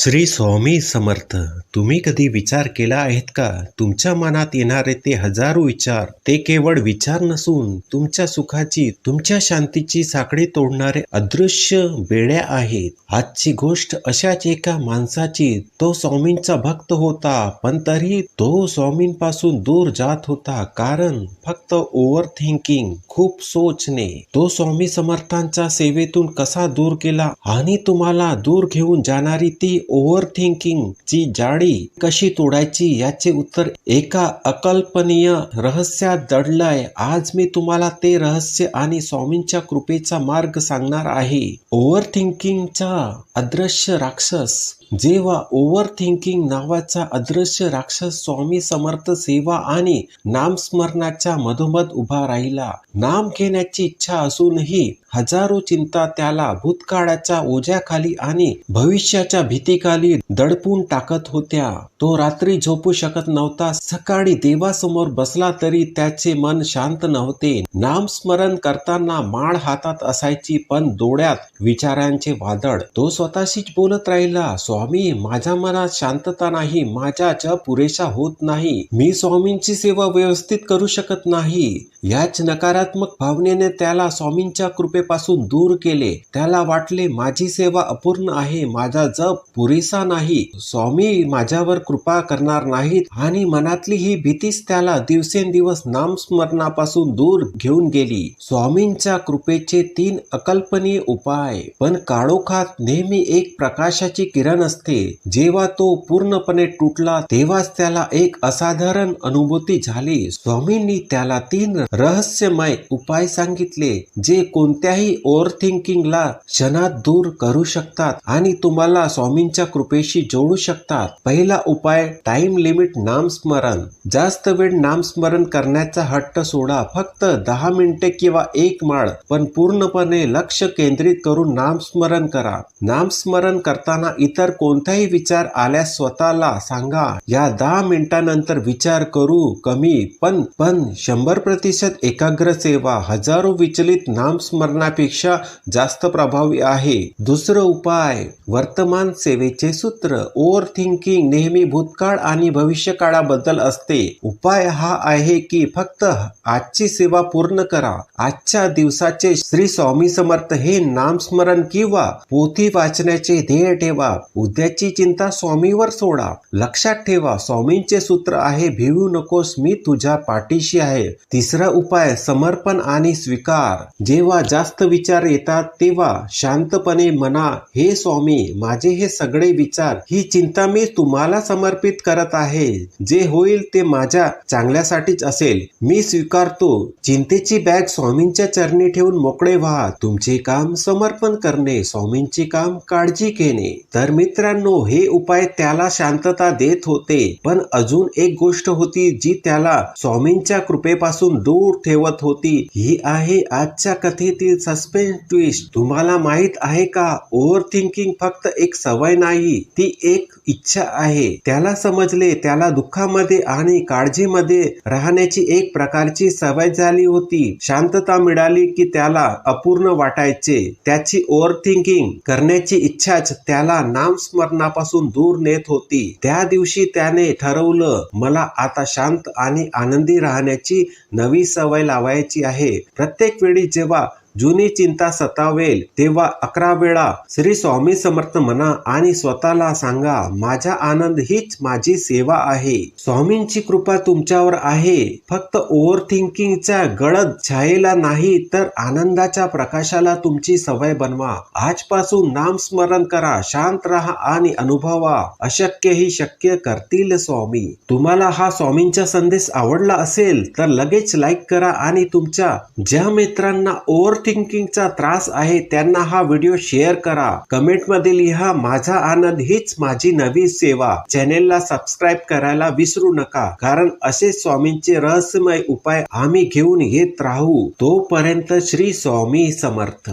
श्री स्वामी समर्थ तुम्ही कधी विचार केला आहेत का? तुमच्या मनात येणारे ते हजारो विचार ते केवळ विचार नसून तुमच्या सुखाची तुमच्या शांतीची साखळी तोडणारे अदृश्य बेड्या आहेत. आजची गोष्ट अशाच एका माणसाची तो स्वामींचा भक्त होता पण तरी तो स्वामींपासून दूर जात होता कारण फक्त ओव्हर थिंकिंग खूप सोचणे. तो स्वामी समर्थांच्या सेवेतून कसा दूर गेला आणि तुम्हाला दूर घेऊन जाणारी ती ओव्हर थिंकिंग ची जाळी कशी तोडायची याचे उत्तर एका अकल्पनीय रहस्यात दडलंय. आज मी तुम्हाला ते रहस्य आणि स्वामींच्या कृपेचा मार्ग सांगणार आहे. ओव्हर थिंकिंगचा अदृश्य राक्षस. जेव्हा ओव्हर थिंकिंग नावाचा अदृश्य राक्षस स्वामी समर्थ सेवा आणि नामस्मरणाच्या मधोमध उभा राहिला. नाम घेण्याची इच्छा असूनही हजारो चिंता त्याला भूतकाळाच्या ओझ्याखाली आणि भविष्याच्या भीतीखाली दडपून टाकत होत्या. तो रात्री झोपू शकत नव्हता. सकाळी देवासमोर बसला तरी त्याचे मन शांत नव्हते. नामस्मरण करताना माळ हातात असायची पण डोळ्यात विचारांचे वादळ. तो स्वतःशीच बोलत राहिला स्वामी माझ्या मनात शांतता नाही माझ्या जप पुरेशा होत नाही. मी स्वामींची सेवा व्यवस्थित करू शकत नाही. याच नकारात्मक भावनेने त्याला स्वामींच्या कृपेपासून दूर केले. त्याला वाटले माझी सेवा अपूर्ण आहे माझा जप पुरेसा नाही. स्वामी माझ्यावर कृपा करणार नाहीत आणि मनातली ही भीतीच त्याला दिवसेंदिवस नामस्मरणापासून दूर घेऊन गेली. स्वामींच्या कृपेचे तीन अकल्पनीय उपाय. पण काळोखात नेहमी एक प्रकाशाची किरण असते. जेव्हा तो पूर्णपणे तुटला तेव्हाच त्याला एक असाधारण अनुभूती झाली. स्वामींनी त्याला तीन रहस्यमय उपाय सांगितले जे कोणत्याही ओव्हर थिंकिंगला क्षणात दूर करू शकतात आणि तुम्हाला स्वामींच्या कृपेशी जोडू शकतात. पहिला उपाय टाइम लिमिट नामस्मरण. जास्त वेळ नामस्मरण करण्याचा हट्ट सोडा. फक्त दहा मिनिटे किंवा एक माळ पण पूर्णपणे लक्ष केंद्रित करून नामस्मरण करा. नामस्मरण करताना इतर कोणताही विचार आल्यास स्वतःला सांगा या दहा मिनिटानंतर विचार करू कमी पण पण शंभर प्रतिशत एकाग्र सेवा हजारो विचलित नामस्मरणापेक्षा जास्त प्रभावी आहे. दुसरं उपाय वर्तमान सेवेचे सूत्र ओव्हर थिंकिंग नेहमी भूतकाळ आणि भविष्यकाळाबद्दल असते. उपाय हा आहे की फक्त आजची सेवा पूर्ण करा. आजच्या दिवसाचे श्री स्वामी समर्थ हे नामस्मरण किंवा पोथी वाचण्याचे ध्येय ठेवा. उद्याची चिंता स्वामीवर सोडा. लक्षात ठेवा स्वामींचे सूत्र आहे भिवू नकोस मी तुझ्या पाठीशी आहे. तिसरा उपाय समर्पण आणि स्वीकार. जेव्हा जास्त विचार येतात तेव्हा शांतपणे म्हणा हे स्वामी माझे हे सगळे विचार ही चिंता मी तुम्हाला समर्पित करत आहे. जे होईल ते माझ्या चांगल्यासाठीच असेल. मी स्वीकारतो. चिंतेची बॅग स्वामींच्या चरणी ठेवून मोकळे व्हा. तुमचे काम समर्पण करणे स्वामींचे काम काळजी घेणे. तर मित्रांनो हे उपाय त्याला शांतता देत होते. पण अजून एक गोष्ट होती जी त्याला स्वामींच्या कृपेपासून दूर ठेवत होती. ही आहे आजच्या कथेतील सस्पेन्स ट्विस्ट तुम्हाला माहीत आहे का? ओव्हर थिंकिंग फक्त एक सवय नाही ती एक इच्छा आहे. त्याला समजले त्याला दुःखामध्ये आणि काळजीमध्ये राहण्याची एक प्रकारची सवय झाली होती. शांतता मिळाली की त्याला अपूर्ण वाटायचे. त्याची ओव्हर थिंकिंग करण्याची इच्छाच त्याला नामस्मरणापासून दूर नेत होती. त्या दिवशी त्याने ठरवलं मला आता शांत आणि आनंदी राहण्याची नवी सवय लावायची आहे. प्रत्येक वेळी जेव्हा जुनी चिंता सतावेल तेव्हा अकरा वेळा श्री स्वामी समर्थ म्हणा आणि स्वतःला सांगा माझा आनंद हीच माझी सेवा आहे. स्वामींची कृपा तुमच्यावर आहे. फक्त ओव्हर थिंकिंगच्या गळद छायेला नाही तर आनंदाच्या प्रकाशाला तुमची सवय बनवा. आजपासून नामस्मरण करा शांत राहा आणि अनुभवा. अशक्य ही शक्य करतील स्वामी. तुम्हाला हा स्वामींचा संदेश आवडला असेल तर लगेच लाईक करा आणि तुमच्या ज्या मित्रांना ओव्हर थिंकिंगचा त्रास आहे त्यांना हा व्हिडिओ शेअर करा. कमेंटमध्ये लिहा माझा आनंद हीच माझी नवी सेवा. चॅनेलला सबस्क्राईब करायला विसरू नका कारण असे स्वामींचे रहस्यमय उपाय आम्ही घेऊन येत राहू. तोपर्यंत श्री स्वामी समर्थ.